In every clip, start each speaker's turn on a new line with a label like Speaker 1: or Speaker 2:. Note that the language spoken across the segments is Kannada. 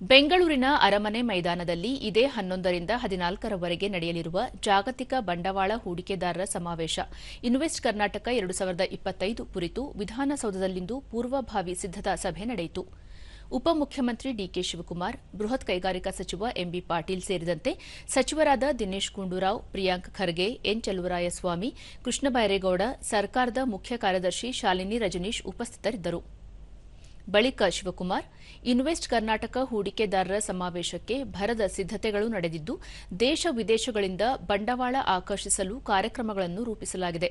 Speaker 1: ಬೆಂಗಳೂರಿನ ಅರಮನೆ ಮೈದಾನದಲ್ಲಿ ಇದೇ ಹನ್ನೊಂದರಿಂದ ಹದಿನಾಲ್ಕರವರೆಗೆ ನಡೆಯಲಿರುವ ಜಾಗತಿಕ ಬಂಡವಾಳ ಹೂಡಿಕೆದಾರರ ಸಮಾವೇಶ. ಇನ್ವೆಸ್ಟ್ ಕರ್ನಾಟಕ ಎರಡು ಸಾವಿರದ ಇಪ್ಪತ್ತೈದು ಕುರಿತು ವಿಧಾನಸೌಧದಲ್ಲಿಂದು ಪೂರ್ವಭಾವಿ ಸಿದ್ದತಾ ಸಭೆ ನಡೆಯಿತು. ಉಪಮುಖ್ಯಮಂತ್ರಿ ಡಿಕೆ ಶಿವಕುಮಾರ್, ಬೃಹತ್ ಕೈಗಾರಿಕಾ ಸಚಿವ ಎಂಬಿ ಪಾಟೀಲ್ ಸೇರಿದಂತೆ ಸಚಿವರಾದ ದಿನೇಶ್ ಗುಂಡೂರಾವ್, ಪ್ರಿಯಾಂಕ್ ಖರ್ಗೆ, ಎನ್. ಚಲುವರಾಯಸ್ವಾಮಿ, ಕೃಷ್ಣ ಬೈರೇಗೌಡ, ಸರ್ಕಾರದ ಮುಖ್ಯ ಕಾರ್ಯದರ್ಶಿ ಶಾಲಿನಿ ರಜನೀಶ್ ಉಪಸ್ಥಿತರಿದ್ದರು. ಬಳಿಕ ಶಿವಕುಮಾರ್, ಇನ್ವೆಸ್ಟ್ ಕರ್ನಾಟಕ ಹೂಡಿಕೆದಾರರ ಸಮಾವೇಶಕ್ಕೆ ಭರದ ಸಿದ್ದತೆಗಳು ನಡೆದಿದ್ದು, ದೇಶ ವಿದೇಶಗಳಿಂದ ಬಂಡವಾಳ ಆಕರ್ಷಿಸಲು ಕಾರ್ಯಕ್ರಮಗಳನ್ನು ರೂಪಿಸಲಾಗಿದೆ.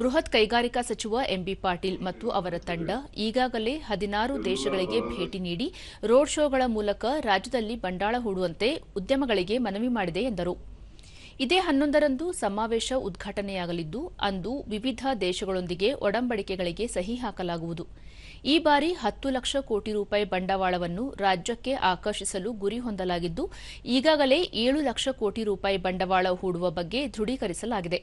Speaker 1: ಬೃಹತ್ ಕೈಗಾರಿಕಾ ಸಚಿವ ಎಂಬಿ ಪಾಟೀಲ್ ಮತ್ತು ಅವರ ತಂಡ ಈಗಾಗಲೇ ಹದಿನಾರು ದೇಶಗಳಿಗೆ ಭೇಟಿ ನೀಡಿ ರೋಡ್ ಶೋಗಳ ಮೂಲಕ ರಾಜ್ಯದಲ್ಲಿ ಬಂಡವಾಳ ಹೂಡುವಂತೆ ಉದ್ಯಮಗಳಿಗೆ ಮನವಿ ಮಾಡಿದೆ ಎಂದರು. ಇದೇ ಹನ್ನೊಂದರಂದು ಸಮಾವೇಶ ಉದ್ಘಾಟನೆಯಾಗಲಿದ್ದು, ಅಂದು ವಿವಿಧ ದೇಶಗಳೊಂದಿಗೆ ಒಡಂಬಡಿಕೆಗಳಿಗೆ ಸಹಿ ಹಾಕಲಾಗುವುದು. ಈ ಬಾರಿ ಹತ್ತು ಲಕ್ಷ ಕೋಟಿ ರೂಪಾಯಿ ಬಂಡವಾಳವನ್ನು ರಾಜ್ಯಕ್ಕೆ ಆಕರ್ಷಿಸಲು ಗುರಿ ಹೊಂದಲಾಗಿದ್ದು, ಈಗಾಗಲೇ ಏಳು ಲಕ್ಷ ಕೋಟಿ ರೂಪಾಯಿ ಬಂಡವಾಳ ಹೂಡುವ ಬಗ್ಗೆ ದೃಢೀಕರಿಸಲಾಗಿದೆ.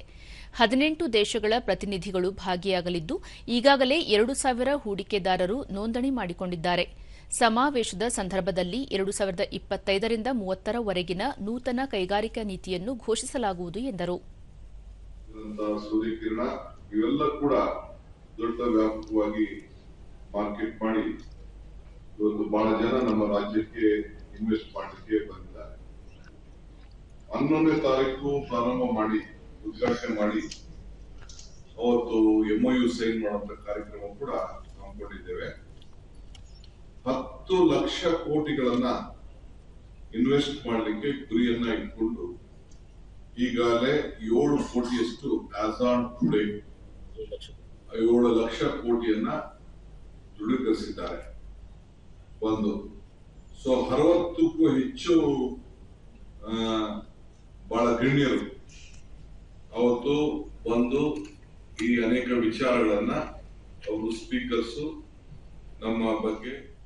Speaker 1: ಹದಿನೆಂಟು ದೇಶಗಳ ಪ್ರತಿನಿಧಿಗಳು ಭಾಗಿಯಾಗಲಿದ್ದು, ಈಗಾಗಲೇ ಎರಡು ಸಾವಿರ ಹೂಡಿಕೆದಾರರು ನೋಂದಣಿ ಮಾಡಿಕೊಂಡಿದ್ದಾರೆ. ಸಮಾವೇಶದ ಸಂದರ್ಭದಲ್ಲಿ ಎರಡು ಸಾವಿರದ ಇಪ್ಪತ್ತೈದರಿಂದ ಮೂವತ್ತರವರೆಗಿನ ನೂತನ ಕೈಗಾರಿಕಾ ನೀತಿಯನ್ನು ಘೋಷಿಸಲಾಗುವುದು ಎಂದರು.
Speaker 2: ಇವೆಲ್ಲ ಕೂಡ ದೊಡ್ಡ ವ್ಯಾಪಕವಾಗಿ ಮಾರ್ಕೆಟ್ ಮಾಡಿ ಇವತ್ತು ಬಹಳ ಜನ ನಮ್ಮ ರಾಜ್ಯಕ್ಕೆ ಇನ್ವೆಸ್ಟ್ ಮಾಡಲಿಕ್ಕೆ ಬಂದಿದ್ದಾರೆ. ಹನ್ನೊಂದನೇ ತಾರೀಕು ಪ್ರಾರಂಭ ಮಾಡಿ, ಉದ್ಘಾಟನೆ ಮಾಡಿ ಅವತ್ತು ಎಂಒಯು ಸೈನ್ ಮಾಡುವಂತ ಕಾರ್ಯಕ್ರಮ ಕೂಡ ಹತ್ತು ಲಕ್ಷ ಕೋಟಿಗಳನ್ನ ಇನ್ವೆಸ್ಟ್ ಮಾಡಲಿಕ್ಕೆ ಗುರಿಯನ್ನ ಇಟ್ಕೊಂಡು ಈಗಾಗಲೇ ಏಳು ಕೋಟಿಯಷ್ಟು ಆಸ್ ಆನ್ ಟುಡೇ ಏಳು ಲಕ್ಷ ಕೋಟಿಯನ್ನ ದೃಢೀಕರಿಸಿದ್ದಾರೆ. ಒಂದು. ಸೊ ಅರವತ್ತಕ್ಕೂ ಹೆಚ್ಚು ಬಹಳ ಗಣ್ಯರು ಅವತ್ತು ಬಂದು ಈ ಅನೇಕ ವಿಚಾರಗಳನ್ನ, ಅವರು ಸ್ಪೀಕರ್ಸು ನಮ್ಮ ಬಗ್ಗೆ